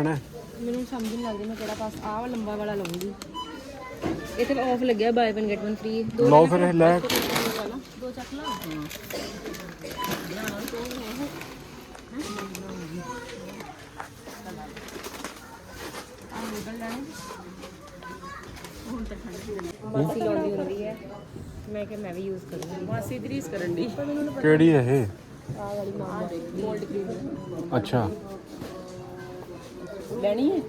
ਮੈਨੂੰ ਸਮਝ ਨਹੀਂ ਲੱਗਦੀ ਮੈਂ ਕਿਹੜਾ ਪਾਸ ਆਹ ਲੰਬਾ ਵਾਲਾ ਲਵਾਂਗੀ ਇਹ ਤੇ ਆਫ ਲੱਗਿਆ ਬਾਈ 1 ਗੈਟ 1 ਫ੍ਰੀ ਦੋ ਲਓ ਫਿਰ ਇਹ ਲੈ। ਦੋ ਚੱਕ ਲਾ। ਮਾਸੀ ਲਾਉਂਦੀ ਹੁੰਦੀ ਹੈ। ਮੈਂ ਕਿ ਮੈਂ ਵੀ ਯੂਜ਼ ਕਰੂੰਗੀ। ਮਾਸੀ ਦਰੀਸ ਕਰਨ ਦੀ। ਕਿਹੜੀ ਹੈ ਇਹ? ਆਹ ਵਾਲੀ ਮਾਮਾ ਗੋਲਡ ਕਰੀਮ ਅੱਛਾ। ਲੈਣੀ ਹੈ?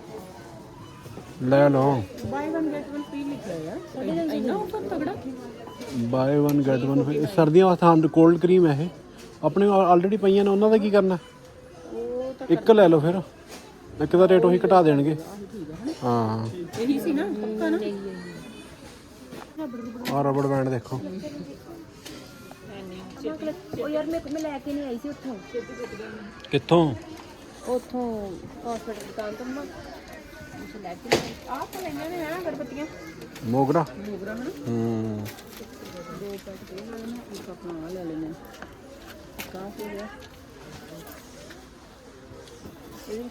ਲੈ ਲਓ। ਬਾਈ 1 ਗੈਟ 1 ਫ੍ਰੀ ਲਿਖਿਆ ਹੈ ਇੰਨਾ ਆਫਰ ਤਗੜਾ ਬਾਏ 1 ਗੈਟ 1 ਸਰਦੀਆਂ ਵਾਸਤੇ ਹਾਂ ਕੋਲਡ ਕਰੀਮ ਹੈ ਇਹ। ਆਪਣੇ ਆਲਰੇਡੀ ਪਈਆਂ ਨੇ ਉਹਨਾਂ ਦਾ ਕੀ ਕਰਨਾ? ਉਹ ਤਾਂ ਇੱਕ ਲੈ ਲਓ ਫਿਰ। ਇੱਕ ਦਾ ਰੇਟ ਉਹੀ ਘਟਾ ਦੇਣਗੇ। ਹਾਂ ਇਹੀ ਸੀ ਨਾ ਪੱਕਾ ਨਾ? ਆ ਰਬੜ ਬੈਂਡ ਦੇਖੋ। ਉਹ ਯਾਰ ਮੈਂ ਮੈਂ ਲੈ ਕੇ ਨਹੀਂ ਆਈ ਸੀ ਉੱਥੋਂ। ਕਿੱਥੋਂ? ਉੱਥੋਂ ਹਸਪੀਟਲ ਦੁਕਾਨ ਤੋਂ ਮੈਂ ਉਸ ਲੈ ਕੇ ਆਹ ਤਾਂ ਲੈਣਾ ਨੇ ਹੈ ਗੜਪਤੀਆਂ ਮੋਗਰਾ? ਮੋਗਰਾ ਹਨ? ਹੂੰ। ਦੋ ਪੈਕ ਇਹ ਲੈ ਲੈਣਾ ਇੱਕ ਆਪਣਾ ਆਹ ਲੈ ਲੈਣਾ ਕਾਫੀ ਹੋ ਗਿਆ ਇਹ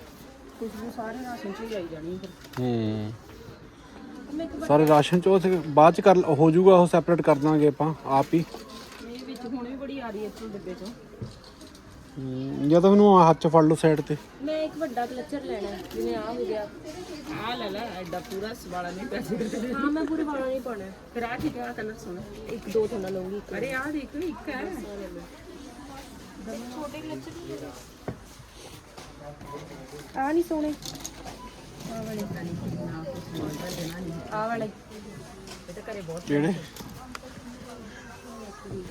ਖੁਸ਼ਬੂ ਸਾਰੇ ਰਾਸ਼ਨ ਚ ਹੀ ਆਈ ਜਾਣੀ ਫਿਰ। ਹੂੰ। ਸਾਰੇ ਰਾਸ਼ਨ ਚ ਉਹ ਤੇ ਬਾਅਦ ਚ ਕਰ ਹੋ ਜਾਊਗਾ ਉਹ ਸੈਪਰੇਟ ਕਰ ਦਾਂਗੇ ਆਪਾਂ ਆਪ ਹੀ। ਇਹ ਵਿੱਚ ਹੁਣ ਵੀ ਬੜੀ ਆ ਰਹੀ ਹੈ ਇੱਥੋਂ ਡੱਬੇ ਚੋਂ। ਜਾਂ ਤਾਂ ਮੈਨੂੰ ਹੱਥ ਚ ਫੜ ਲਓ ਸਾਈਡ ਤੇ। ਮੈਂ ਇੱਕ ਵੱਡਾ ਕਲਚਰ ਲੈਣਾ ਹੈ, ਜਿਵੇਂ ਆ ਹੋ ਗਿਆ। ਆਹ ਲੈ ਲੈ ਐਡਾ ਪੂਰਾ ਸਵਾਲਾ ਨਹੀਂ ਪੈਸੇ ਦੇ ਹਾਂ ਮੈਂ ਪੂਰੇ ਵਾਲਾ ਨਹੀਂ ਪਾਉਣਾ। ਫਿਰ ਆਹ ਠੀਕ ਹੈ ਕਲਰ ਸੋਹਣਾ। ਇੱਕ ਦੋ ਥੋੜਾ ਲਵਾਂਗੀ ਇੱਕ ਅਰੇ ਆਹ ਦੇਖ ਇੱਕ ਹੈ। ਛੋਟੇ ਕਲਚਰ ਆ ਨਹੀਂ ਸੋਹਣੇ। ਆ ਵਾਲੇ ਆ ਵਾਲੇ। ਇਹ ਤਾਂ ਘਰੇ ਬਹੁਤ ਕਿਹੜੇ?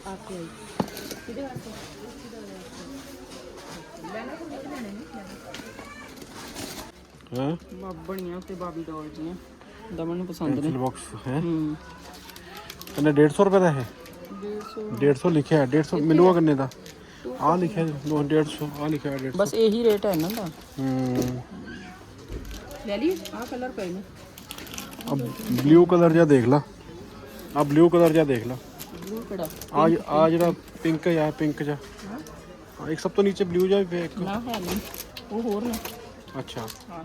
ਆ ਕੇ ਆਈ ਕਿਹਦੇ ਵਾਸਤੇ। ਹਾਂ? ਬਣੀਆਂ ਤੇ ਬਾਬੀ ਡੋਲ ਜੀਆਂ ਦਮਨ ਨੂੰ ਪਸੰਦ ਨੇ। ਪੈਨਸਲ ਬਾਕਸ ਹੈ? ਹੂੰ। ਕਿੰਨੇ 150 ਰੁਪਏ ਦਾ ਹੈ 150 ਲਿਖਿਆ ਹੈ 150 ਮਿਲੂਗਾ ਕਿੰਨੇ ਦਾ? ਆ ਲਿਖਿਆ ਜੀ, ਦੋ 150 ਆ ਲਿਖਿਆ ਹੈ 150 ਬਸ ਇਹੀ ਰੇਟ ਹੈ ਇਹਨਾਂ ਦਾ। ਹੂੰ। ਲੈ ਲਈ ਆਹ ਕਲਰ ਪਏ ਨੇ। ਅਬ ਬਲੂ ਕਲਰ ਜਿਹਾ ਦੇਖ ਲਾ। ਆ ਬਲੂ ਕਲਰ ਜਿਹਾ ਦੇਖ ਲਾ। ਬਲੂ ਕਿਹੜਾ? ਆ ਆ ਜਿਹੜਾ ਪਿੰਕ ਹੈ ਪਿੰਕ ਜਿਹਾ। ਹਾਂ ਇੱਕ ਸਭ ਤੋਂ ਨੀਚੇ ਬਲੂ ਜਿਹਾ ਵੀ ਪਿਆ ਇੱਕ ਨਾ ਹੈ ਨਹੀਂ ਉਹ ਹੋਰ ਨੇ ਅੱਛਾ ਹਾਂ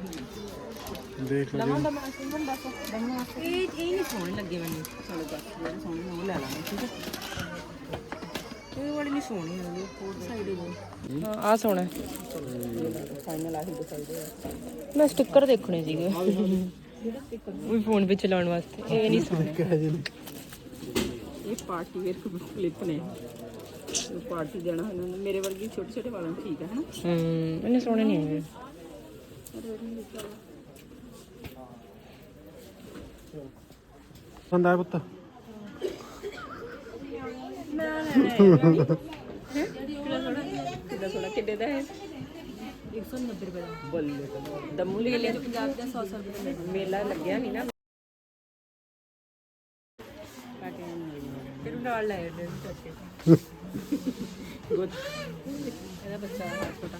ਦੇਖ ਲਓ ਜੀ। ਦਾ ਮੈਂ ਸਿੰਬਲ ਦੱਸ ਦਮਨ ਵਾਸਤੇ ਇਹ ਇਹ ਨਹੀਂ ਸੋਹਣੇ ਲੱਗੇ ਮੈਨੂੰ ਚਲੋ ਬਸ ਜਿਹੜੇ ਸੋਹਣੇ ਨੇ ਉਹ ਲੈ ਲਾਂਗੇ ਠੀਕ ਹੈ ਇਹ ਵਾਲੀ ਨਹੀਂ ਸੋਹਣੀ ਹੁੰਦੀ ਫੋਰ ਸਾਈਡ ਹੀ ਹਾਂ ਆ ਸੋਹਣਾ ਫਾਈਨਲ ਆਹੀ ਦਿਖਾਈ ਮੈਂ ਸਟicker ਦੇਖਣੇ ਸੀਗੇ ਉਹ ਫੋਨ ਵਿੱਚ ਚਲਾਉਣ ਵਾਸਤੇ ਇਹ ਨਹੀਂ ਸੋਹਣੇ ਕਿਹੋ ਜਿਹੇ ਨੇ? ਇਹ ਪਾਰਟੀ ਵੇਅਰ ਕਲਿੱਪ ਨੇ ਇਹ ਪਾਰਟੀ ਦੇਣਾ ਨੂੰ। ਮੇਰੇ ਵਰਗੀ ਛੋਟੇ ਛੋਟੇ ਵਾਲਾਂ ਨੂੰ ਠੀਕ ਹੈ ਹਨਾ? ਹੂੰ ਇਹਨੇ ਸੋਹਣੇ ਨਹੀਂ ਹੈਗੇ। ਪਸੰਦ ਆਇਆ ਪੁੱਤ? ਕਿੱਦਾਂ ਸੋਹਣਾ ਕਿੱਡੇ ਦਾ ਹੈ? 190 ਰੁਪਏ ਦਾ ਬੱਲੇ ਦਮੂ ਲੈ ਲਿਆ ਪੰਜਾਬ ਦਾ 100 ਰੁਪਏ ਦਾ। ਮੇਲਾ ਲੱਗਿਆ ਨਹੀਂ ਨਾ। ਫਿਰ ਨਾਲ ਲੈ ਆਏ ਗੁੱਡ ਇਹਦਾ ਬੱਚਾ ਹੈ ਛੋਟਾ।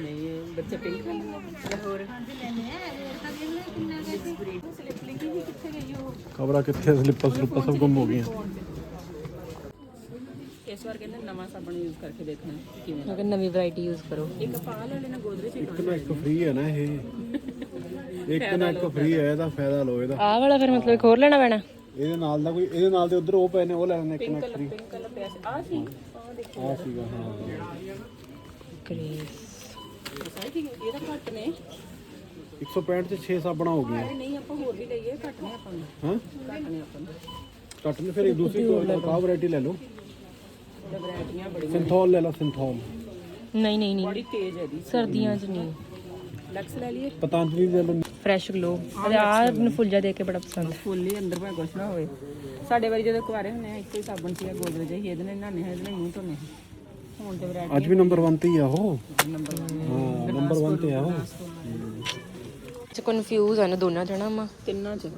ਨਹੀਂ ਇਹ ਬੱਚਾ ਪਿੰਕ ਲਾਹੌਰ ਕਬਰਾ ਕਿੱਥੇ ਸਲਿੱਪਰ ਸਲਿੱਪਰ ਸਭ ਗੁੰਮ ਹੋ ਗਈਆਂ। ਇਸ ਵਾਰ ਕਹਿੰਦੇ ਨਵਾਂ ਸਾਬਣ ਯੂਜ਼ ਕਰਕੇ ਦੇਖਣਾ ਕਿਵੇਂ ਨਵੀਂ ਵੈਰਾਈਟੀ ਯੂਜ਼ ਕਰੋ। ਇੱਕ ਪਾ ਲੈ ਲੈਣਾ ਗੋਦਰੇ ਚ ਇੱਕ ਨਾ ਇੱਕ ਫ੍ਰੀ ਹੈ ਨਾ ਇਹ। ਇੱਕ ਨਾ ਇੱਕ ਫ੍ਰੀ ਹੈ ਇਹਦਾ ਫਾਇਦਾ ਲਓ ਇਹਦਾ। ਆਹ ਵਾਲਾ ਫਿਰ ਮਤਲਬ ਇੱਕ ਹੋਰ ਲੈਣਾ ਪੈਣਾ? ਇਹਦੇ ਨਾਲ ਦਾ ਕੋਈ ਇਹਦੇ ਨਾਲ ਦੇ ਉਧਰ ਉਹ ਪਏ ਨੇ ਉਹ ਲੈ ਲੈਣੇ ਇੱਕ ਨਾ ਇੱਕ ਫ੍ਰੀ ਪਿੰਕ ਕਲਰ ਪਿਆ ਸੀ। ਆ ਸੀ ਆ ਦੇਖੋ। ਆ ਸੀਗਾ ਹਾਂ। ਗ੍ਰੇਸ ਸਾਈ ਠੀਕ ਇਹਦਾ ਘੱਟ ਨੇ। 165 ਚ 6 ਸਾਬਣਾ ਹੋ ਗਈਆਂ। ਨਹੀਂ ਆਪਾਂ ਹੋਰ ਵੀ ਲਈਏ ਘੱਟ ਨੇ ਆਪਾਂ ਨੂੰ। ਹਾਂ? ਘੱਟ ਨੇ ਆਪਾਂ ਨੂੰ। ਕੱਟ ਨੇ ਫਿਰ ਇੱਕ ਦੂਸਰੀ ਕਾ ਵੈਰਾਈਟੀ ਲੈ ਲਓ। ਵੈਰਾਈਟੀਆਂ ਬੜੀ ਸਿੰਥੋਲ ਲੈ ਲਓ ਸਿੰਥੋਲ। ਨਹੀਂ ਨਹੀਂ ਨਹੀਂ। ਬੜੀ ਤੇਜ਼ ਹੈ ਦੀ ਸਰਦੀਆਂ 'ਚ ਨਹੀਂ। ਲਕਸ ਲੈ ਲਈਏ। ਪਤੰਜਲੀ ਲੈ ਲਓ। ਫਰੈਸ਼ ਗਲੋ ਤੇ ਆਹ ਮੈਨੂੰ ਫੁੱਲ ਜਾ ਦੇਖ ਕੇ ਬੜਾ ਪਸੰਦ ਹੈ। ਫੁੱਲ ਹੀ ਅੰਦਰ ਭਾਵੇਂ ਕੁਛ ਨਾ ਹੋਵੇ। ਸਾਡੇ ਵਾਰੀ ਜਦੋਂ ਕੁਆਰੇ ਹੁੰਨੇ ਆ ਇੱਕੋ ਹੀ ਸਾਬਣ ਸੀਗਾ ਗੋਦਰੇ ਜਿਹੀ ਇਹਦੇ ਨਾਲ ਹਾਂ ਇਹਦੇ ਨਾਲ ਮੂੰਹ ਧੋਨੇ ਹਾਂ। ਹੁਣ ਤੇ ਵੈਰਾਈਟੀ ਅੱਜ ਵੀ ਨੰਬਰ 1 ਤੇ ਹੀ ਆ ਉਹ। ਨੰਬਰ ਹਾਂ ਨੰਬਰ 1 ਤੇ ਆ ਉਹ। ਚ ਕਨਫਿਊਜ਼ ਆ। ਨਾ ਦੋਨਾਂ ਜਣਾ ਮਾ ਤਿੰਨਾਂ ਚ।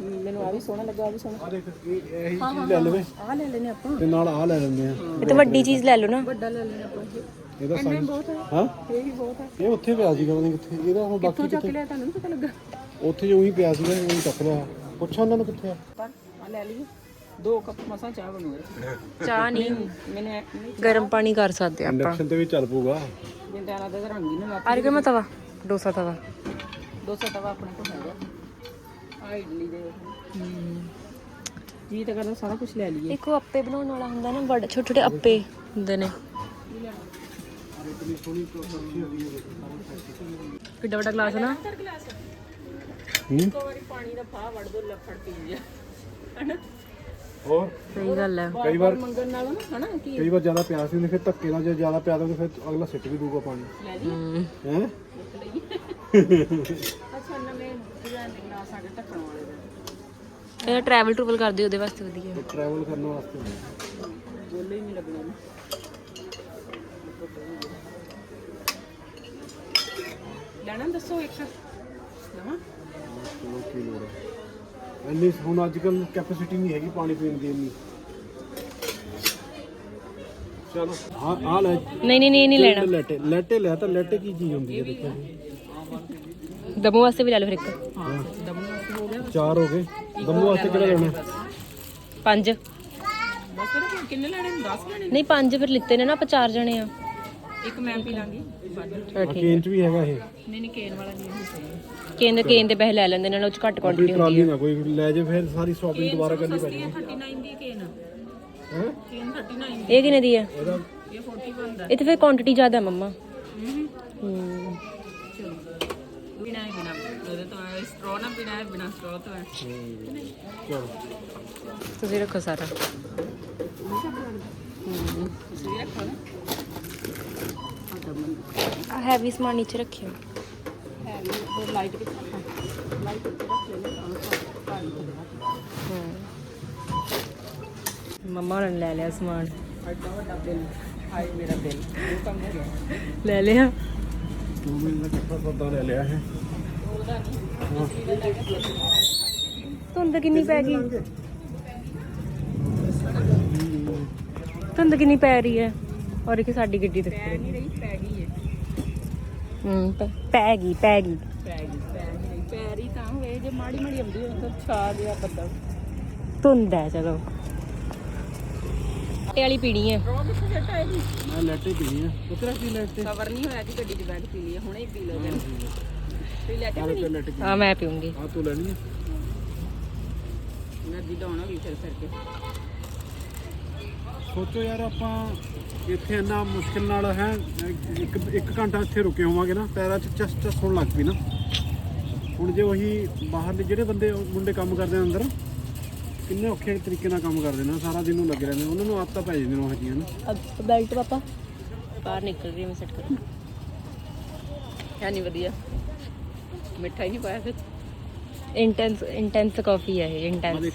ਮੈਨੂੰ ਆ ਵੀ ਸੋਹਣਾ ਲੱਗਾ ਆ ਵੀ ਸੋਹਣਾ। ਆ ਦੇਖ ਇਹ ਇਹੀ ਚੀਜ਼ ਲੈ ਲਵੇ। ਆ ਲੈ ਲੈਨੇ ਆਪਾਂ। ਤੇ ਨਾਲ ਆ ਲੈ ਲੈਂਦੇ ਆ ਇਹ ਤਾਂ ਵੱਡੀ ਚੀਜ਼ ਲੈ ਲਓ ਨਾ। ਵੱਡਾ ਲੈ ਲੈਨੇ ਆਪਾਂ। ਇਹਦਾ ਸਾਈਜ਼ ਬਹੁਤ ਹੈ ਹਾਂ? ਇਹ ਵੀ ਬਹੁਤ ਹੈ ਇਹ ਉੱਥੇ ਪਿਆ ਸੀਗਾ ਪਤਾ ਨਹੀਂ ਕਿੱਥੇ। ਇਹਦਾ ਹੁਣ ਬਾਕੀ ਚੱਕ ਲਿਆ ਤੁਹਾਨੂੰ ਪਤਾ ਲੱਗਾ। ਉੱਥੇ ਜੋ ਉਹੀ ਪਿਆ ਸੀਗਾ ਉਹੀ ਚੱਕ ਲਿਆ। ਪੁੱਛਾਂ ਉਹਨਾਂ ਨੂੰ ਕਿੱਥੇ ਆ? ਪਰ ਆ ਲੈ ਲਈਏ। ਦੋ ਕੱਪ ਮਸਾਂ ਚਾਹ ਬਣੂਏ ਚਾਹ ਨਹੀਂ। ਮੈਨੇ ਗਰਮ ਪਾਣੀ ਕਰ ਸਕਦੇ ਆਪਾਂ। ਇੰਡਕਸ਼ਨ ਤੇ ਵੀ ਚੱਲ ਪੂਗਾ ਜਿੰਦਾ ਨਾਲ ਦਾ ਰੰਗ ਹੀ ਨਾ ਅਰੇ ਕਿ ਮੈਂ ਤਵਾ ਡੋਸਾ ਤਵਾ। ਡੋਸਾ ਤਵਾ ਆਪਣੇ ਕੋਲ ਹੈਗਾ। ਆ ਇਡਲੀ ਦੇ। ਜੀ ਤਾਂ ਕਰਦਾ ਸਾਰਾ ਕੁਝ ਲੈ ਲਈਏ। ਇੱਕ ਉਹ ਅੱਪੇ ਬਣਾਉਣ ਵਾਲਾ ਹੁੰਦਾ ਨਾ ਵੱਡੇ ਛੋਟੇ ਛੋਟੇ ਅੱਪੇ ਹੁੰਦੇ ਨੇ। ਕਿੱਡਾ ਵੱਡਾ ਗਲਾਸ ਨਾ? ਹੂੰ? ਵਾਰੀ ਪਾਣੀ ਦਾ ਫਾਹ ਵੜ ਦੋ ਲੱਫੜ ਪੀ ਜਾ ਹਨਾ? ਹੋਰ? ਸਹੀ ਗੱਲ ਹੈ। ਕਈ ਵਾਰ ਮੰਗਣ ਨਾਲੋਂ ਨਾ ਹਨਾ ਕੀ? ਕਈ ਵਾਰ ਜ਼ਿਆਦਾ ਪਿਆਸ ਹੁੰਦੀ ਫਿਰ ਧੱਕੇ ਨਾਲ ਜੇ ਜ਼ਿਆਦਾ ਪਿਆ ਦੋਗੇ ਫਿਰ ਅਗਲਾ ਸਿੱਟ ਵੀ ਦੂਗਾ ਪਾਣੀ। ਲੈ ਲਈ ਹੈ। ਅੱਛਾ ਨਵੇਂ ਡਿਜ਼ਾਈਨ ਦੇ ਬਣਾ ਸਾਡੇ ਢੱਕਣ ਵਾਲੇ ਦੇ। ਇਹ ਟਰੈਵਲ ਟਰੂਵਲ ਕਰਦੇ ਉਹਦੇ ਵਾਸਤੇ ਵਧੀਆ। ਟਰੈਵਲ ਕਰਨ ਵਾਸਤੇ। ਬੋਲੇ ਹੀ ਨਹੀਂ ਲੱਗਣਾ। ਨਾ ਲੈਣਾ ਦੱਸੋ ਇੱਕ। ਨਵਾਂ ਚਲੋ ਕੀ ਲੋੜ ਹੈ ਇੰਨੀ ਹੁਣ ਅੱਜ ਕੱਲ ਕੈਪੈਸਿਟੀ ਨਹੀਂ ਹੈਗੀ ਪਾਣੀ ਪੀਣ ਦੀ ਇੰਨੀ। ਚਲੋ ਆ ਆ ਲੈ। ਨਹੀਂ ਨਹੀਂ ਨਹੀਂ ਨਹੀਂ ਲੈਣਾ। ਲੈਟੇ ਲੈਟੇ ਲਿਆ ਤਾਂ ਲੈਟੇ ਕੀ ਚੀਜ਼ ਹੁੰਦੀ ਹੈ ਦੇਖੋ। ਦਮੂ ਵਾਸਤੇ ਵੀ ਲੈ ਲਓ ਫਿਰ ਇੱਕ। ਹਾਂ। ਦਮਨ ਵਾਸਤੇ ਹੋ ਗਿਆ। ਚਾਰ ਹੋ ਗਏ। ਦਮੂ ਵਾਸਤੇ ਕਿਹੜਾ ਲੈਣਾ। ਪੰਜ। ਬਸ ਫਿਰ ਕਿੰਨੇ ਲੈਣੇ 10 ਲੈਣੇ ਨਹੀਂ ਪੰਜ ਫਿਰ ਲਿੱਤੇ ਨੇ ਨਾ ਆਪਾਂ ਚਾਰ ਜਣੇ ਆ। ਇੱਕ ਮੈਂ ਪੀ ਲਾਂਗੀ। ਚਲੋ ਠੀਕ ਕੇਨ ਚ ਵੀ ਹੈਗਾ ਇਹ। ਨਹੀਂ ਨਹੀਂ ਕੇਨ ਵਾਲਾ ਨਹੀਂ ਹੈ। ਸਹੀ ਕੇਨ ਕੇਨ ਦੇ ਪੈਸੇ ਲੈ ਲੈਂਦੇ ਨੇ ਉਹ ਚ ਘੱਟ ਆਪਣੀ ਕੁਆਂਟੀਟੀ ਹੁੰਦੀ ਟਰਾਲੀ ਨਾ ਕੋਈ ਲੈ ਜੇ ਫਿਰ ਸਾਰੀ ਸ਼ਾਪਿੰਗ ਦੁਬਾਰਾ ਕਰਨੀ ਪੈਣੀ 39 ਦੀ ਕੇਨ ਹੈ? ਕੇਨ 39 ਇਹ ਕਿੰਨੇ ਦੀ ਹੈ? ਇਹਦਾ ਇਹ 41 ਦਾ। ਇਹ ਤੇ ਫਿਰ ਕੁਆਂਟੀਟੀ ਜ਼ਿਆਦਾ ਹੈ ਮੰਮਾ। ਹੂੰ ਹੂੰ। ਚਲੋ। ਬਿਨਾ ਹੀ ਬਿਨਾ ਉਹਦੇ ਤੋਂ ਸਟ੍ਰੋ ਨਾ ਬਿਨਾ ਹੈ ਬਿਨਾ ਸਟ੍ਰੋ ਤੋਂ ਹੈ ਚਲੋ। ਤੁਸੀਂ ਰੱਖੋ ਸਾਰਾ। ਤੁਸੀਂ ਰੱਖੋ ਨਾ। ਹੈਵੀ ਸਮਾਨ ਨੀਚੇ ਰੱਖਿਓ। ਹੈ। ਵੀ ਉਹ ਲਾਈਟ ਕਿੱਥੇ ਲਾਈਟ ਉੱਤੇ ਰੱਖ ਲੈਣਾ ਮੰਮਾ ਨੇ ਲੈ ਲਿਆ ਸਮਾਨ। ਐਡਾ ਵੱਡਾ ਬਿੱਲ ਹਾਏ ਮੇਰਾ ਬਿੱਲ ਉਹ ਹੋ ਗਿਆ ਲੈ ਲਿਆ। ਦੋ ਮਹੀਨੇ ਦਾ ਸੌਦਾ ਲੈ ਲਿਆ ਹੈ ਧੁੰਦ ਕਿੰਨੀ ਪੈ ਗਈ? ਧੁੰਦ ਕਿੰਨੀ ਪੈ ਰਹੀ ਹੈ? ਔਰ ਇੱਕ ਸਾਡੀ ਗੱਡੀ ਤੇ ਪੈ ਨਹੀਂ ਰਹੀ ਪੈ ਗਈ ਹੈ ਹੂੰ ਪੈ- ਪੈ ਗਈ ਪੈ ਗਈ। ਪੈ ਗਈ ਪੈ ਨਹੀਂ ਰਹੀ। ਪੈ ਰਹੀ ਤਾਂ ਹੋਏ ਜੇ ਮਾੜੀ ਮਾੜੀ ਆਉਂਦੀ ਹੋਵੇ ਤਾਂ ਛਾ ਗਿਆ ਬੱਦਲ ਧੁੰਦ ਹੈ ਚਲੋ। ਇਹ ਵਾਲੀ ਪੀਣੀ ਹੈ। ਮੈਂ ਲੈਟੇ ਪੀਣੀ ਆ। ਉਤਰਾ ਕੀ ਲੈਟੇ? ਕਵਰ ਨਹੀਂ ਹੋਇਆ ਕਿ ਗੱਡੀ 'ਚ ਬੈਠ ਪੀ ਲਈ ਹੁਣੇ ਹੀ ਪੀ ਲਓ ਜਨ ਆ। ਮੈਂ ਪੀਉਂਗੀ ਆ ਤੂੰ ਲੈਣੀ ਹੈ ਨਦੀ ਡਾਉਣ ਹੋ ਗਈ ਫਿਰ ਫਿਰ ਕੇ। ਸੋਚੋ ਯਾਰ ਆਪਾਂ ਇੱਥੇ ਇੰਨਾ ਮੁਸ਼ਕਿਲ ਨਾਲ ਹੈ ਇੱਕ ਇੱਕ ਘੰਟਾ ਇੱਥੇ ਰੁਕੇ ਹੋਵਾਂਗੇ ਨਾ ਪੈਰਾਂ 'ਚ ਚਸ ਚਸ ਹੋਣ ਲੱਗ ਪਈ ਨਾ। ਹੁਣ ਜੇ ਉਹੀ ਬਾਹਰਲੇ ਜਿਹੜੇ ਬੰਦੇ ਮੁੰਡੇ ਕੰਮ ਕਰਦੇ ਆ ਅੰਦਰ ਕਿੰਨੇ ਔਖੇ ਤਰੀਕੇ ਨਾਲ ਕੰਮ ਕਰਦੇ ਨੇ ਸਾਰਾ ਦਿਨ ਉਹ ਲੱਗੇ ਰਹਿੰਦੇ ਨੇ, ਉਹਨਾਂ ਨੂੰ ਆਦਤਾਂ ਪੈ ਜਾਂਦੀਆਂ ਨੇ ਉਹ ਜੀਆਂ ਨਾ। ਅਬ ਬੈਲਟ ਪਾਪਾ? ਬਾਹਰ ਨਿਕਲ ਰਹੀ ਮੈਂ ਸੈੱਟ ਕਰ। ਹੈ ਨਹੀਂ ਵਧੀਆ। ਮਿੱਠਾ ਹੀ ਨਹੀਂ ਪਾਇਆ ਵਿੱਚ ਇੰਟੈਂਸ ਇੰਟੈਂਸ ਕਾਫੀ ਹੈ ਇਹ ਇੰਟੈਂਸ ਦੇਖ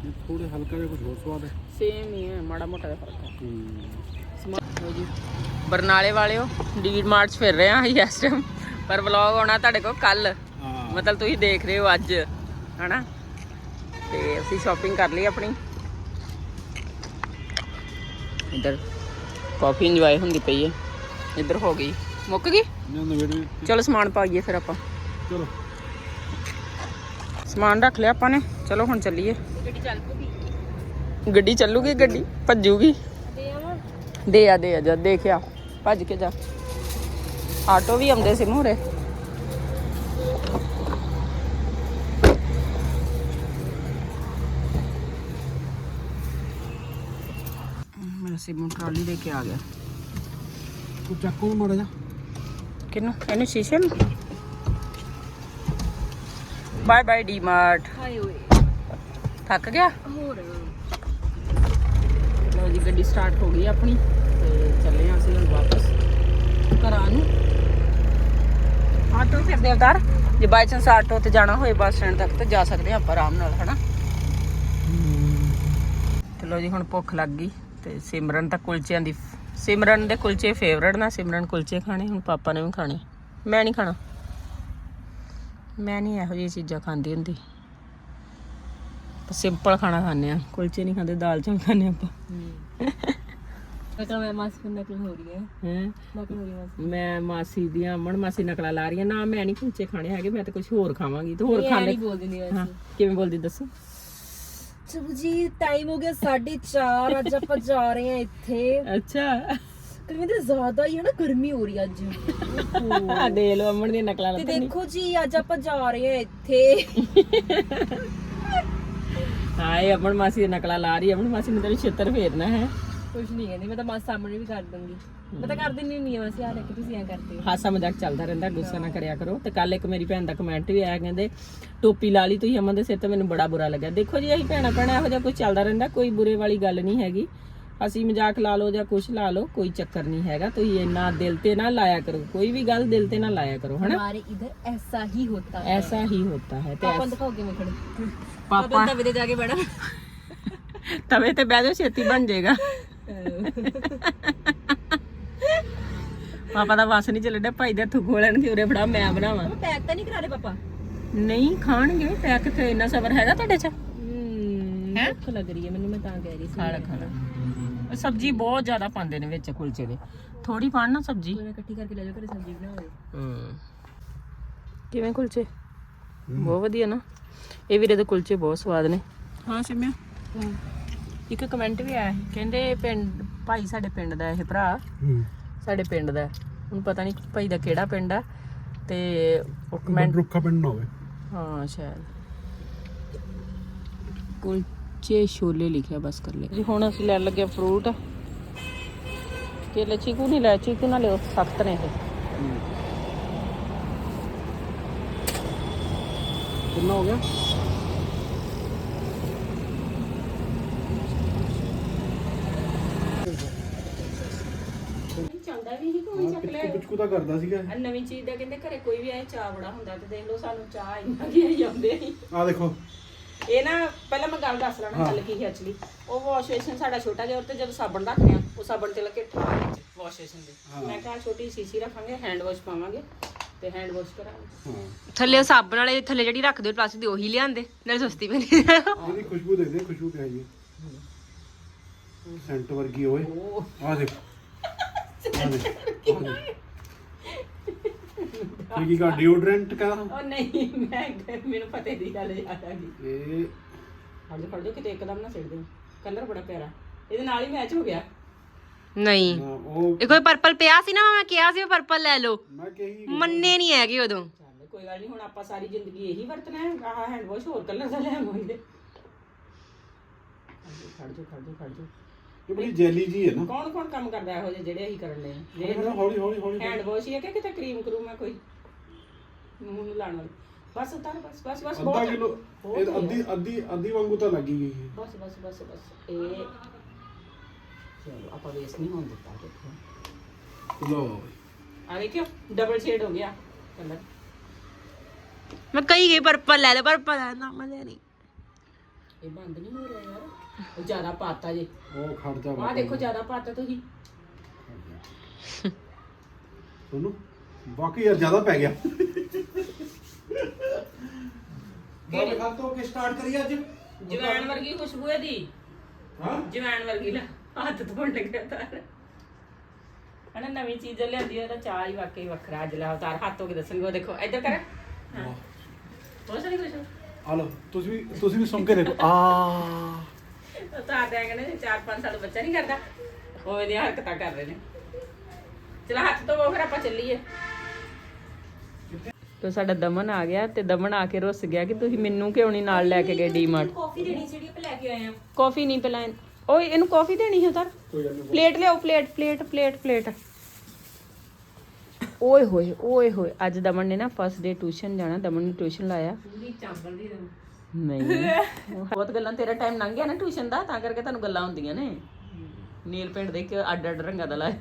ਇਹ ਥੋੜੇ ਹਲਕਾ ਜਿਹਾ ਕੁਝ ਹੋਰ ਸਵਾਦ ਹੈ? ਸੇਮ ਹੀ ਹੈ ਮਾੜਾ ਮੋਟਾ ਜਿਹਾ ਫ਼ਰਕ ਹੈ। ਜੀ। ਬਰਨਾਲੇ ਵਾਲਿਓ ਡੀਵੀ ਮਾਰਚ ਫਿਰ ਰਹੇ ਆ ਇਸ ਟਾਈਮ ਪਰ ਵਲੌਗ ਆਉਣਾ ਤੁਹਾਡੇ ਕੋਲ ਕੱਲ ਮਤਲਬ ਤੁਸੀਂ ਦੇਖ ਰਹੇ ਹੋ ਅੱਜ ਹਨਾ? ਤੇ ਅਸੀਂ ਸ਼ਾਪਿੰਗ ਕਰ ਲਈ ਆਪਣੀ। ਇੱਧਰ ਕਾਫੀ ਇੰਜੋਏ ਹੁੰਦੀ ਪਈ ਹੈ। ਇੱਧਰ ਹੋ ਗਈ। ਮੁੱਕ ਗਈ? ਦਾ ਚਲੋ ਸਮਾਨ ਪਾਈਏ ਫਿਰ ਆਪਾਂ। ਚਲੋ। ਸਮਾਨ ਰੱਖ ਲਿਆ ਆਪਾਂ ਨੇ। ਚਲੋ ਹੁਣ ਚੱਲੀਏ। ਗੱਡੀ ਚੱਲੂਗੀ ਗੱਡੀ ਭੱਜੂਗੀ। ਦੇ ਆ ਦੇ ਆ ਜਾ ਦੇਖਿਆ ਭੱਜ ਕੇ ਜਾ। ਆਟੋ ਵੀ ਆਉਂਦੇ ਸੀ ਮੂਹਰੇ। ਮੇਰਾ ਸਿਮੂ ਟਰਾਲੀ ਲੈ ਕੇ ਆ ਗਿਆ। ਤੂੰ ਚੱਕੋ ਨੂੰ ਮਾੜਾ ਜਾ ਕਿਨੂੰ ਇਹਨੂੰ ਸ਼ੀਸ਼ੇ ਨੂੰ? Bye bye D Mart. ਹਾਏ ਓਏ। ਥੱਕ ਗਿਆ? ਹੋਰ। ਲੋ ਜੀ ਗੱਡੀ ਸਟਾਰਟ ਹੋ ਗਈ ਆਪਣੀ ਤੇ ਚੱਲੇ ਹਾਂ ਅਸੀਂ ਹੁਣ ਵਾਪਸ ਘਰਾਂ ਨੂੰ। ਆਟੋ ਫਿਰਦੇ ਆ ਉਤਾਰ ਜੇ ਬਾਈ ਚਾਂਸ ਆਟੋ ਤੇ ਜਾਣਾ ਹੋਏ ਬੱਸ ਸਟੈਂਡ ਤੱਕ ਤੇ ਜਾ ਸਕਦੇ ਹਾਂ ਆਪਾਂ ਆਰਾਮ ਨਾਲ ਹਨਾ? ਤੇ ਲੋ ਜੀ ਹੁਣ ਭੁੱਖ ਲੱਗ ਗਈ ਤੇ ਸਿਮਰਨ ਤਾਂ ਕੁਲਚਿਆਂ ਦੀ ਸਿਮਰਨ ਦੇ ਕੁਲਚੇ ਫੇਵਰਟ ਨਾ ਸਿਮਰਨ ਕੁਲਚੇ ਖਾਣੇ ਹੁਣ ਪਾਪਾ ਨੇ ਵੀ ਖਾਣੇ। ਮੈਂ ਨਹੀਂ ਖਾਣਾ। ਮੈਂ ਨਹੀਂ ਇਹੋ ਜਿਹੀ ਚੀਜ਼ਾਂ ਖਾਂਦੀ ਹੁੰਦੀ। ਸਿੰਪਲ ਖਾਣਾ ਖਾਂਦੇ ਆ ਕੁਲਚੇ ਨਹੀਂ ਖਾਂਦੇ ਦਾਲ ਚਾਵਲ ਖਾਂਦੇ ਆਪਾਂ। ਮੈਂ ਮਾਸਕ ਨਕਲ ਹੋ ਰਹੀ ਹੈ। ਹੈਂ? ਨਕਲ ਹੋ ਰਹੀ ਹੈ ਮੈਂ ਮਾਸੀ ਦੀਆਂ ਅਮਨ ਮਾਸੀ ਨਕਲਾਂ ਲਾ ਰਹੀਆਂ ਨਾ ਮੈਂ ਨਹੀਂ ਕੁਲਚੇ ਖਾਣੇ ਹੈਗੇ ਮੈਂ ਤਾਂ ਕੁਝ ਹੋਰ ਖਾਵਾਂਗੀ ਤੇ ਹੋਰ ਖਾਂਦੇ ਬੋਲ ਦਿੰਦੀ ਹਾਂ ਕਿਵੇਂ ਬੋਲਦੀ ਦੱਸੋ? ਚਲੋ ਜੀ ਟਾਈਮ ਹੋ ਗਿਆ 4:30 ਅੱਜ ਆਪਾਂ ਜਾ ਰਹੇ ਹਾਂ ਇੱਥੇ। ਅੱਛਾ। ਤੇ ਜ਼ਿਆਦਾ ਹੀ ਹੈ ਨਾ ਗਰਮੀ ਹੋ ਰਹੀ ਹੈ ਅੱਜ। ਦੇ ਲੋ ਅਮਨ ਦੀ ਨਕਲਾਂ ਤੇ ਦੇਖੋ ਜੀ ਅੱਜ ਆਪਾਂ ਜਾ ਰਹੇ ਹਾਂ ਇੱਥੇ। ਹਾਏ ਅਮਨ ਮਾਸੀ ਦੀ ਨਕਲਾਂ ਲਾ ਰਹੀ ਹੈ ਅਮਨ ਮਾਸੀ ਨੇ ਤੇਰੇ ਛੇਤਰ ਫੇਰਨਾ ਹੈ ਕੁਝ ਨਹੀਂ ਕਹਿੰਦੀ ਮੈਂ ਤਾਂ ਮਾਸ ਸਾਹਮਣੇ ਵੀ ਕਰ ਦੂੰਗੀ ਮੈਂ ਤਾਂ ਕਰ ਦਿੰਦੀ ਨਹੀਂ ਵੈਸੇ ਆ ਕਿ ਤੁਸੀਂ ਐਂ ਕਰਦੇ ਹੋ ਹਾਸਾ ਮਜ਼ਾਕ ਚੱਲਦਾ ਰਹਿੰਦਾ ਗੁੱਸਾ ਨਾ ਕਰਿਆ ਕਰੋ ਤੇ ਕੱਲ ਇੱਕ ਮੇਰੀ ਭੈਣ ਦਾ ਕਮੈਂਟ ਵੀ ਆਇਆ ਕਹਿੰਦੇ ਟੋਪੀ ਲਾ ਲਈ ਤੁਸੀਂ ਅਮਨ ਦੇ ਸਿਰ ਤੇ ਮੈਨੂੰ ਬੜਾ ਬੁਰਾ ਲੱਗਿਆ ਦੇਖੋ ਜੀ ਅਸੀਂ ਭੈਣਾ ਭੈਣਾ ਇਹੋ ਜਿਹਾ ਕੁਝ ਚੱਲਦਾ ਰਹਿੰਦਾ ਕੋਈ ਬੁਰੇ ਵਾਲੀ ਗੱਲ ਨਹੀਂ ਹੈਗੀ ਅਸੀਂ ਮਜ਼ਾਕ ਲਾ ਲਓ ਜਾਂ ਕੁਝ ਲਾ ਲਓ ਕੋਈ ਚੱਕਰ ਨਹੀਂ ਹੈਗਾ ਤੁਸੀਂ ਇੰਨਾ ਦਿਲ ਤੇ ਨਾ ਲਾਇਆ ਕਰੋ ਕੋਈ ਵੀ ਗੱਲ ਦਿਲ ਤੇ ਨਾ ਲਾਇਆ ਕਰੋ ਹਨਾ हमारे इधर ऐसा ही होता है ਐਸਾ ਹੀ ਹੁੰਦਾ ਹੈ ਤੇ पापा दिखाओगे मैं खड़े ਪਾਪਾ। ਤਾਂ ਵਿਦੇ ਜਾ ਕੇ ਬੜਾ ਤਵੇ ਤੇ ਬਹਿ ਛੇਤੀ ਬਣ ਜਾਏਗਾ। ਪਾਪਾ ਦਾ ਵਾਸ ਨਹੀਂ ਚੱਲਦਾ ਭਾਈ ਦੇ ਹੱਥੋਂ ਖੋਲਣ ਦੀ ਉਰੇ ਫੜਾ ਮੈਂ ਬਣਾਵਾਂ। ਪੈਕ ਤਾਂ ਨਹੀਂ ਕਰਾ ਰਹੇ ਪਾਪਾ। ਨਹੀਂ ਖਾਣਗੇ ਪੈਕ ਤੇ ਇੰਨਾ ਸਬਰ ਹੈਗਾ ਤੁਹਾਡੇ ਚ? ਹੈ ਭੁੱਖ ਲੱਗ ਰਹੀ ਹੈ ਮੈਨੂੰ ਮੈਂ ਤਾਂ ਕਹਿ ਰਹੀ ਸੀ। ਖਾਣਾ ਖਾਣਾ ਸਬਜ਼ੀ ਬਹੁਤ ਜ਼ਿਆਦਾ ਪਾਉਂਦੇ ਨੇ ਵਿੱਚ ਕੁਲਚੇ ਦੇ। ਥੋੜੀ ਪਾਣ ਨਾ ਸਬਜ਼ੀ। ਇਕੱਠੀ ਕਰਕੇ ਲੈ ਜਾਓ ਘਰੇ ਸਬਜ਼ੀ ਬਣਾਓ। ਹੂੰ। ਕਿਵੇਂ ਕੁਲਚੇ? ਬਹੁਤ ਵਧੀਆ ਨਾ। ਇਹ ਵੀਰੇ ਦੇ ਕੁਲਚੇ ਬਹੁਤ ਸਵਾਦ ਨੇ। ਹਾਂ ਸਿਮਿਆ। ਇੱਕ ਕਮੈਂਟ ਵੀ ਆਇਆ ਸੀ ਕਹਿੰਦੇ ਪਿੰਡ ਭਾਈ ਸਾਡੇ ਪਿੰਡ ਦਾ ਇਹ ਭਰਾ। ਸਾਡੇ ਪਿੰਡ ਦਾ। ਹੁਣ ਪਤਾ ਨਹੀਂ ਭਾਈ ਦਾ ਕਿਹੜਾ ਪਿੰਡ ਆ। ਤੇ ਉਹ ਕਮੈਂਟ ਰੁੱਖਾ ਪਿੰਡ ਨਾ ਹੋਵੇ। ਹਾਂ ਸ਼ਾਇਦ। ਕੁਲਚੇ ਛੋਲੇ ਲਿਖਿਆ ਬਸ ਕਰ ਲਿਆ ਜੀ ਹੁਣ ਅਸੀਂ ਲੈਣ ਲੱਗੇ ਫਰੂਟ ਕੇਲੇ ਚੀਕੂ ਨਹੀਂ ਲੈ ਚੀਕੂ ਨਾ ਲਿਓ ਸਖਤ ਨੇ ਇਹ। ਵੀ ਨਹੀਂ ਕੋਈ ਚੱਕ ਲਿਆ ਕੁਝ ਕੁ ਤਾਂ ਕਰਦਾ ਸੀਗਾ ਆ ਨਵੀਂ ਚੀਜ਼ ਦਾ ਕਹਿੰਦੇ ਘਰੇ ਕੋਈ ਵੀ ਆਏ ਚਾਹ ਬੜਾ ਹੁੰਦਾ ਤੇ ਦੇਖ ਲਓ ਸਾਨੂੰ ਚਾਹ ਇੰਨਾ ਕੀ ਆਈ ਜਾਂਦੇ ਸੀ ਆ ਦੇਖੋ। ਇਹ ਨਾ ਪਹਿਲਾਂ ਮੈਂ ਗੱਲ ਦੱਸ ਲੈਣਾ ਗੱਲ ਕੀ ਹੈ ਐਕਚੁਅਲੀ ਉਹ ਵਾਸ਼ ਬੇਸਿਨ ਸਾਡਾ ਛੋਟਾ ਜਿਹਾ ਉੱਤੇ ਜਦੋਂ ਸਾਬਣ ਰੱਖਦੇ ਆ ਉਹ ਸਾਬਣ ਤੇ ਲੱਗੇ ਦੇ। ਮੈਂ ਕਿਹਾ ਛੋਟੀ ਸੀਸੀ ਰੱਖਾਂਗੇ ਹੈਂਡ ਵਾਸ਼ ਪਾਵਾਂਗੇ। ਤੇ ਹੈਂਡ ਵਾਸ਼ ਕਰਾਂਗੇ ਹਾਂ। ਥੱਲੇ ਸਾਬਣ ਵਾਲੇ ਥੱਲੇ ਜਿਹੜੀ ਰੱਖਦੇ ਹੋ ਪਲਾਸਟਿਕ ਦੀ ਉਹੀ ਲਿਆਂਦੇ ਨਾਲੇ ਸਸਤੀ ਪੈਂਦੀ ਇਹਦੀ ਖੁਸ਼ਬੂ ਦੇ ਦੇ ਖੁਸ਼ਬੂ ਕਿਹਾ ਜੀ। ਸੈਂਟ ਵਰਗੀ ਓਏ। ਆ ਦੇਖ। ਆ ਦੇਖ। ਆ ਦੇਖ ਇਹ ਕੀ ਕਾ ਡਿਓਡਰੈਂਟ ਕਾ? ਉਹ ਨਹੀਂ ਮੈਂ ਮੈਨੂੰ ਪਤਾ ਦੀ ਗੱਲ ਯਾਦ ਆ ਗਈ। ਇਹ ਫੜ ਜਾ ਫੜ ਜਾ ਕਿਤੇ ਇੱਕਦਮ ਨਾ ਸਿੱਟ ਦਿਓ। ਕਲਰ ਬੜਾ ਪਿਆਰਾ। ਇਹਦੇ ਨਾਲ ਹੀ ਮੈਚ ਹੋ ਗਿਆ। ਨਹੀਂ। ਨਾ, ਉਹ ਇਹ ਕੋਈ ਪਰਪਲ ਪਿਆ ਸੀ ਨਾ ਮੈਂ ਕਿਹਾ ਸੀ ਪਰਪਲ ਲੈ ਲਓ। ਮੈਂ ਕਹੀ ਮੰਨੇ ਨਹੀਂ ਹੈਗੇ ਉਦੋਂ। ਚੱਲ ਕੋਈ ਗੱਲ ਨਹੀਂ ਹੁਣ ਆਪਾਂ ਸਾਰੀ ਜ਼ਿੰਦਗੀ ਇਹੀ ਵਰਤਣਾ ਹੈ। ਆਹ ਹੈਂਡ ਵਾਸ਼ ਹੋਰ ਕਲਰ ਦਾ ਲੈ ਆਵਾਂਗੇ। ਖੜ ਜਾ ਖੜ ਜਾ ਖੜ ਜਾ ਇਹ ਬੜੀ ਜੈਲੀ ਜੀ ਹੈ ਨਾ। ਕੌਣ ਕੌਣ ਕੰਮ ਕਰਦਾ ਇਹੋ ਜਿਹੇ ਜਿਹੜੇ ਅਸੀਂ ਕਰਨ ਨੇ? ਇਹ ਨਾ ਹੌਲੀ ਹੌਲੀ ਹੌਲੀ। ਹੈਂਡ ਵਾਸ਼ ਹੀ ਹੈ ਕਿ ਕਿਤੇ ਕਰੀਮ ਕਰੂਮ ਹੈ ਕੋਈ? ਮੂੰਹ ਨੂੰ ਲਾਉਣ ਵਾਲੀ। ਬਸ ਉਤਾਰ ਬਸ ਬਸ ਬਸ ਅੱਧਾ ਬਹੁਤ ਕਿਲੋ ਇਹ ਅੱਧੀ ਅੱਧੀ ਅੱਧੀ ਵਾਂਗੂ ਤਾਂ ਲੱਗੀ ਗਈ ਹੈ। ਬਸ ਬਸ ਬਸ ਬਸ ਇਹ ਚਲੋ ਆਪਾਂ ਵੇਸਟ ਨਹੀਂ ਹੋਣ ਦਿੱਤਾ ਦੇਖੋ ਲੋ ਆ ਦੇਖਿਓ ਡਬਲ ਸ਼ੇਡ ਹੋ ਗਿਆ ਕਲਰ ਮੈਂ ਕਹੀ ਗਈ ਪਰਪਲ ਲੈ ਲੈ ਪਰਪਲ ਲੈ ਨਾ ਮੈਂ ਲੈ ਨਹੀਂ ਇਹ ਬੰਦ ਨਹੀਂ ਹੋ ਰਿਹਾ ਯਾਰ ਉਹ ਜ਼ਿਆਦਾ ਪਾਤਾ ਜੇ ਉਹ ਖੜ ਜਾ ਆਹ ਦੇਖੋ ਜ਼ਿਆਦਾ ਪਾਤਾ ਤੁਸੀਂ। ਤੁਹਾਨੂੰ? ਬਾਕੀ ਯਾਰ ਜ਼ਿਆਦਾ ਪੈ ਗਿਆ। ਬਾਬੇ ਖਾਲ ਤੋਂ ਕੇ ਸਟਾਰਟ ਕਰੀਏ ਅੱਜ? ਜਵੈਣ ਵਰਗੀ ਖੁਸ਼ਬੂ ਹੈ ਦੀ ਹਾਂ? ਜਵੈਣ ਵਰਗੀ ਲਾ। ਹੱਥ ਧੋਣ ਲੱਗਿਆ ਤਾਰ। ਹਣਾ ਨਵੀਂ ਚੀਜ਼ ਲਿਆਂਦੀ ਉਹਦਾ ਚਾਹ ਹੀ ਵਾਕਈ ਵੱਖਰਾ ਅੱਜ ਲਾ ਉਤਾਰ ਹੱਥ ਕੇ ਦੱਸਣਗੇ ਉਹ ਦੇਖੋ ਇੱਧਰ ਕਰ। ਹਾਂ ਬਹੁਤ ਸਾਰੀ ਖੁਸ਼ਬੂ ਆ ਲੋ ਤੁਸੀਂ ਵੀ ਤੁਸੀਂ ਵੀ ਸੁਣ ਕੇ ਦੇਖੋ। ਆ। ਉਤਾਰ ਦਿਆ ਕਹਿੰਦੇ ਚਾਰ ਪੰਜ ਸਾਲ ਬੱਚਾ ਨਹੀਂ ਕਰਦਾ। ਉਹ ਇਹਦੀਆਂ ਹਰਕਤਾਂ ਕਰ ਰਹੇ ਨੇ। ਚਲਾ ਹੱਥ ਧੋਵੋ ਫਿਰ ਆਪਾਂ ਚੱਲੀਏ। ਤੋ ਸਾਡਾ ਦਮਨ ਆ ਗਿਆ ਤੇ ਦਮਨ ਆ ਕੇ ਰੁੱਸ ਗਿਆ ਕਿ ਤੁਸੀਂ ਮੈਨੂੰ ਕਿਉਂ ਨਹੀਂ ਨਾਲ ਲੈ ਕੇ ਗਏ ਡੀਮਾਰਟ ਕਾਫੀ ਦੇਣੀ ਜਿਹੜੀ ਆਪਾਂ ਲੈ ਕੇ ਆਏ ਆ। ਕਾਫੀ ਨਹੀਂ ਪਿਲਾਇ ਓਏ ਇਹਨੂੰ ਕਾਫੀ ਦੇਣੀ ਕੋਈ ਗੱਲ ਨਹੀਂ। ਪਲੇਟ ਲਿਆਓ ਪਲੇਟ ਪਲੇਟ ਪਲੇਟ ਪਲੇਟ ਓਏ ਹੋਏ ਓਏ ਹੋਏ ਅੱਜ ਦਮਨ ਨੇ ਨਾ ਫਸਟ ਡੇ ਟਿਊਸ਼ਨ ਜਾਣਾ ਦਮਨ ਨੇ ਟਿਊਸ਼ਨ ਲਾਇਆ। ਨਹੀਂ। ਬਹੁਤ ਗੱਲਾਂ ਤੇਰਾ ਟਾਈਮ ਲੰਘ ਗਿਆ ਨਾ ਟਿਊਸ਼ਨ ਦਾ ਤਾਂ ਕਰਕੇ ਤੁਹਾਨੂੰ ਗੱਲਾਂ ਹੁੰਦੀਆਂ ਨੇ। ਨੀਲ ਪਿੰਡ ਦੇ ਕਿ ਅੱਡ ਅੱਡ ਰੰਗਾਂ ਦਾ ਲਾਇਆ।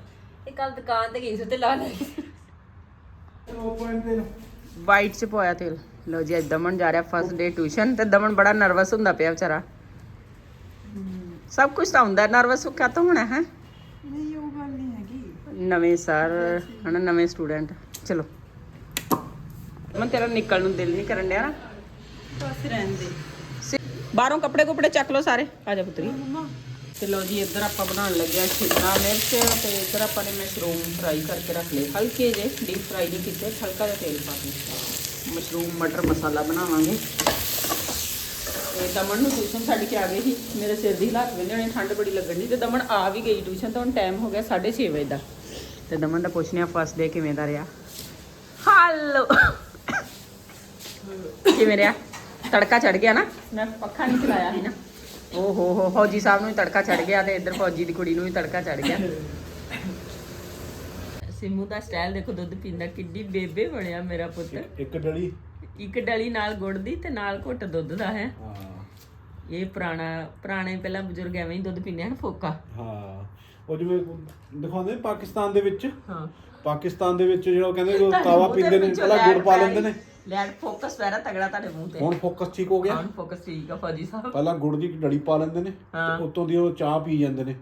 ਇਹ ਕੱਲ ਦੁਕਾਨ ਤੇ ਗਈ ਸੀ ਤੇ ਲਾ ਲਈ। ਵਾਈਟ ਚ ਪਾਇਆ ਤੇਲ। ਲਓ ਜੀ ਅੱਜ ਦਮਨ ਜਾ ਰਿਹਾ ਫਸਟ ਡੇ ਟਿਊਸ਼ਨ ਤੇ ਦਮਨ ਬੜਾ ਨਰਵਸ ਹੁੰਦਾ ਪਿਆ ਵਿਚਾਰਾ। ਸਭ ਕੁਝ ਤਾਂ ਹੁੰਦਾ ਨਰਵਸ ਹੋਣਾ ਹੈ? ਨਹੀਂ ਉਹ ਗੱਲ ਨਹੀਂ ਹੈਗੀ। ਨਵੇਂ ਸਰ ਹਨਾ ਨਵੇਂ ਸਟੂਡੈਂਟ ਚਲੋ। ਮੈਂ ਤੇਰਾ ਨਿਕਲ ਨੂੰ ਦਿਲ ਨਹੀਂ ਕਰਨ ਡਿਆ ਨਾ। ਬਸ ਰਹਿਣ ਦੇ। ਬਾਹਰੋਂ ਕੱਪੜੇ ਕੁਪੜੇ ਚੱਕ ਲਓ ਸਾਰੇ। ਆ ਜਾ ਪੁੱਤਰੀ। ਤੇ ਲਓ ਜੀ ਇੱਧਰ ਆਪਾਂ ਬਣਾਉਣ ਲੱਗਿਆ ਸ਼ਿਮਲਾ ਮਿਰਚ ਤੇ ਇੱਧਰ ਆਪਾਂ ਨੇ ਮਸ਼ਰੂਮ ਫਰਾਈ ਕਰਕੇ ਰੱਖ ਲਏ। ਹਲਕੇ ਜੇ ਡੀਪ ਫਰਾਈ ਨਹੀਂ ਕੀਤੇ ਹਲਕਾ ਜਿਹਾ ਤੇਲ ਪਾ ਕੇ। ਮਸ਼ਰੂਮ ਮਟਰ ਮਸਾਲਾ ਬਣਾਵਾਂਗੇ। ਤੇ ਦਮਨ ਨੂੰ ਟਿਊਸ਼ਨ ਛੱਡ ਕੇ ਆ ਗਈ ਸੀ। ਮੇਰੇ ਸਿਰ ਦੀ ਹਾਲਤ ਵੇਲੇ ਹੋਣੀ ਠੰਡ ਬੜੀ ਲੱਗਣ ਦੀ ਤੇ ਦਮਨ ਆ ਵੀ ਗਈ ਟਿਊਸ਼ਨ ਤੋਂ ਹੁਣ ਟਾਈਮ ਹੋ ਗਿਆ 6:30 ਵਜੇ ਦਾ। ਤੇ ਦਮਨ ਦਾ ਪੁੱਛਨੇ ਆ ਫਸਟ ਡੇ ਕਿਵੇਂ ਦਾ ਰਿਹਾ? ਹਾਲੋ ਕਿਵੇਂ ਰਿਹਾ? ਤੜਕਾ ਚੜ ਗਿਆ ਨਾ? ਮੈਂ ਪੱਖਾ ਨਹੀਂ ਚਲਾਇਆ ਸੀ ਨਾ। ਓ ਹੋ ਹੋ ਫੌਜੀ ਸਾਹਿਬ ਨੂੰ ਵੀ ਤੜਕਾ ਚੜ ਗਿਆ ਤੇ ਇੱਧਰ ਫੌਜੀ ਦੀ ਕੁੜੀ ਨੂੰ ਵੀ ਤੜਕਾ ਚੜ ਗਿਆ। ਸਿੰਮੂ ਦਾ ਸਟਾਈਲ ਦੇਖੋ ਦੁੱਧ ਪੀਂਦਾ ਕਿੱਡੀ ਬੇਬੇ ਬਣਿਆ ਮੇਰਾ ਪੁੱਤ। ਇੱਕ ਡਲੀ। ਇੱਕ ਡਲੀ ਨਾਲ ਗੁੜ ਦੀ ਤੇ ਨਾਲ ਘੁੱਟ ਦੁੱਧ ਦਾ ਹੈ। ਹਾਂ। ਇਹ ਪੁਰਾਣਾ ਪੁਰਾਣੇ ਪਹਿਲਾਂ ਬਜ਼ੁਰਗ ਐਵੇਂ ਹੀ ਦੁੱਧ ਪੀਂਦੇ ਹਨ ਫੋਕਾ। ਹਾਂ। ਉਹ ਜਿਵੇਂ ਦਿਖਾਉਂਦੇ ਨੇ ਪਾਕਿਸਤਾਨ ਦੇ ਵਿੱਚ। ਹਾਂ। ਪਾਕਿਸਤਾਨ ਦੇ ਵਿੱਚ ਜਿਹੜਾ ਉਹ ਕਹਿੰਦੇ ਉਹ ਕਾਵਾ ਪੀਂਦੇ ਨੇ ਪਹਿਲਾਂ ਗੁੜ ਪਾ ਲੈਂਦੇ ਨੇ। ਲੈਡ ਫੋਕਸ ਵੈਰਾ ਤਗੜਾ ਤੁਹਾਡੇ ਮੂੰਹ ਤੇ। ਹੁਣ ਫੋਕਸ ਠੀਕ ਹੋ ਗਿਆ? ਹਾਂ ਫੋਕਸ ਠੀਕ ਆ ਫੌਜੀ ਸਾਹਿਬ। ਪਹਿਲਾਂ ਗੁੜ ਦੀ ਡੜੀ ਪਾ ਲੈਂਦੇ ਨੇ। ਤੇ ਉਤੋਂ ਦੀ ਉਹ ਚਾਹ ਪੀ ਜਾਂਦੇ ਨੇ।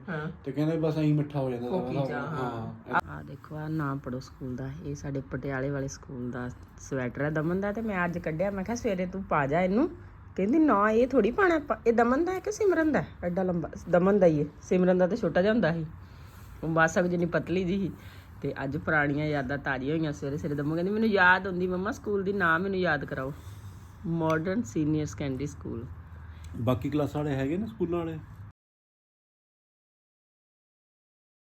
ਤੇ ਕਹਿੰਦੇ ਬਸ ਐਂ ਮਿੱਠਾ ਹੋ ਜਾਂਦਾ। ਹਾਂ। ਆ ਦੇਖੋ ਆ ਨਾਮ ਪੜੋ ਸਕੂਲ ਦਾ। ਇਹ ਸਾਡੇ ਪਟਿਆਲੇ ਵਾਲੇ ਸਕੂਲ ਦਾ ਸਵੈਟਰ ਹੈ ਦਮਨ ਦਾ ਤੇ ਮੈਂ ਅੱਜ ਕੱਢਿਆ। ਮੈਂ ਕਿਹਾ ਸਵੇਰੇ ਤੂੰ ਪਾ ਜਾ ਇਹਨੂੰ। ਕਹਿੰਦੀ, ਨਾ, ਇਹ ਥੋੜੀ ਪਾਣਾ ਆਪਾਂ। ਇਹ ਦਮਨ ਦਾ ਹੈ ਕਿ ਸਿਮਰਨ ਦਾ ਹੈ? ਐਡਾ ਲੰਬਾ। ਦਮਨ ਦਾ ਹੀ ਹੈ। ਸਿਮਰਨ ਦਾ ਤਾਂ ਛੋਟਾ ਜਿਹਾ ਹੁੰਦਾ ਸੀ। ਉਹ ਬਾਸਕ ਜਿੰਨੀ ਪਤਲੀ ਜੀ ਸੀ। ਤੇ ਅੱਜ ਪੁਰਾਣੀਆਂ ਯਾਦਾਂ ਤਾਜ਼ੀਆਂ ਹੋਈਆਂ ਸਵੇਰੇ ਸਵੇਰੇ। ਦਮਨ ਕਹਿੰਦੀ, ਮੈਨੂੰ ਯਾਦ ਹੁੰਦੀ ਮੰਮਾ, ਸਕੂਲ ਦੀ ਨਾਮ ਮੈਨੂੰ ਯਾਦ ਕਰਾਓ। ਮਾਡਰਨ ਸੀਨੀਅਰ ਸੈਕੰਡਰੀ ਸਕੂਲ ਬਾਕੀ ਕਲਾਸਾਂ ਵਾਲੇ ਹੈਗੇ ਨੇ ਸਕੂਲਾਂ ਵਾਲੇ?